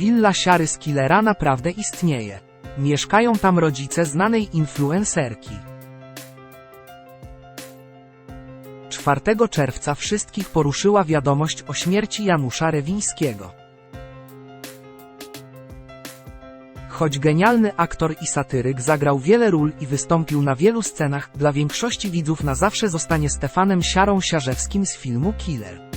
Willa Siary z Killera naprawdę istnieje. Mieszkają tam rodzice znanej influencerki. 4 czerwca wszystkich poruszyła wiadomość o śmierci Janusza Rewińskiego. Choć genialny aktor i satyryk zagrał wiele ról i wystąpił na wielu scenach, dla większości widzów na zawsze zostanie Stefanem Siarą Siarzewskim z filmu Killer.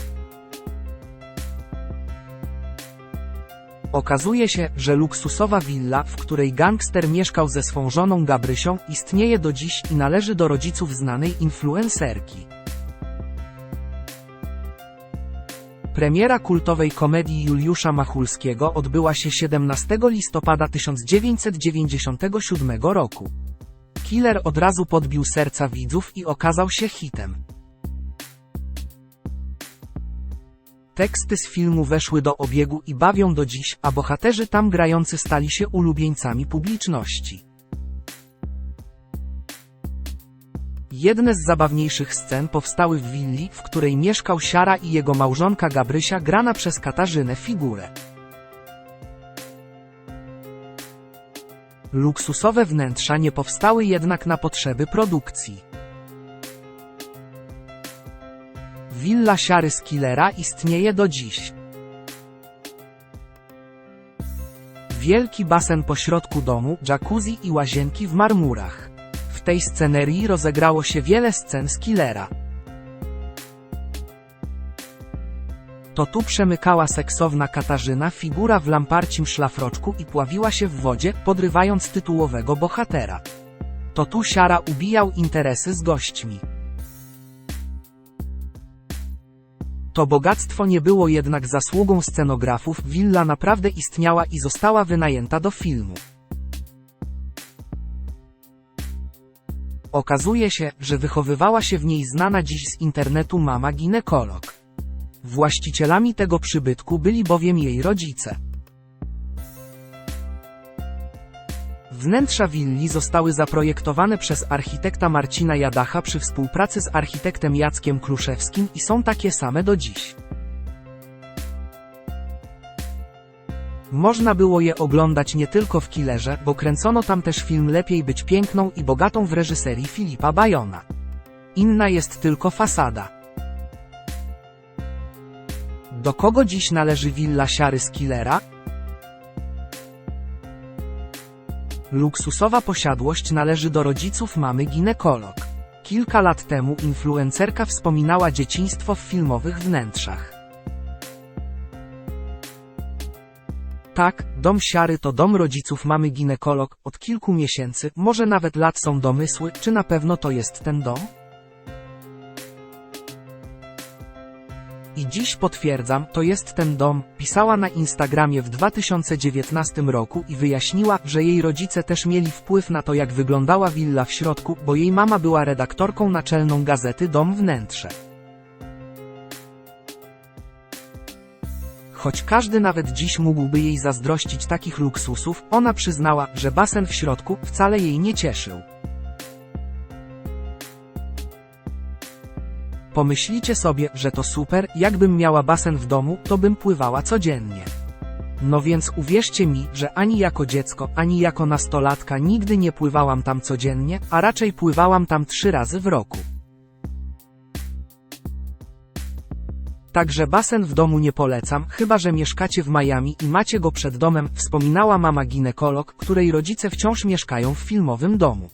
Okazuje się, że luksusowa willa, w której gangster mieszkał ze swą żoną Gabrysią, istnieje do dziś i należy do rodziców znanej influencerki. Premiera kultowej komedii Juliusza Machulskiego odbyła się 17 listopada 1997 roku. Killer od razu podbił serca widzów i okazał się hitem. Teksty z filmu weszły do obiegu i bawią do dziś, a bohaterzy tam grający stali się ulubieńcami publiczności. Jedne z zabawniejszych scen powstały w willi, w której mieszkał Siara i jego małżonka Gabrysia grana przez Katarzynę Figurę. Luksusowe wnętrza nie powstały jednak na potrzeby produkcji. Willa Siary z Killera istnieje do dziś. Wielki basen pośrodku domu, jacuzzi i łazienki w marmurach. W tej scenerii rozegrało się wiele scen z Killera. To tu przemykała seksowna Katarzyna figura w lamparcim szlafroczku i pławiła się w wodzie, podrywając tytułowego bohatera. To tu Siara ubijał interesy z gośćmi. To bogactwo nie było jednak zasługą scenografów, willa naprawdę istniała i została wynajęta do filmu. Okazuje się, że wychowywała się w niej znana dziś z internetu mama ginekolog. Właścicielami tego przybytku byli bowiem jej rodzice. Wnętrza willi zostały zaprojektowane przez architekta Marcina Jadacha przy współpracy z architektem Jackiem Kruszewskim i są takie same do dziś. Można było je oglądać nie tylko w Killerze, bo kręcono tam też film Lepiej być piękną i bogatą w reżyserii Filipa Bajona. Inna jest tylko fasada. Do kogo dziś należy willa Siary z Killera? Luksusowa posiadłość należy do rodziców mamy ginekolog. Kilka lat temu influencerka wspominała dzieciństwo w filmowych wnętrzach. Tak, dom Siary to dom rodziców mamy ginekolog, od kilku miesięcy, może nawet lat są domysły, czy na pewno to jest ten dom? I dziś potwierdzam, to jest ten dom, pisała na Instagramie w 2019 roku i wyjaśniła, że jej rodzice też mieli wpływ na to jak wyglądała willa w środku, bo jej mama była redaktorką naczelną gazety Dom Wnętrze. Choć każdy nawet dziś mógłby jej zazdrościć takich luksusów, ona przyznała, że basen w środku wcale jej nie cieszył. Pomyślicie sobie, że to super, jakbym miała basen w domu, to bym pływała codziennie. No więc uwierzcie mi, że ani jako dziecko, ani jako nastolatka nigdy nie pływałam tam codziennie, a raczej pływałam tam trzy razy w roku. Także basen w domu nie polecam, chyba że mieszkacie w Miami i macie go przed domem, wspominała mama ginekolog, której rodzice wciąż mieszkają w filmowym domu.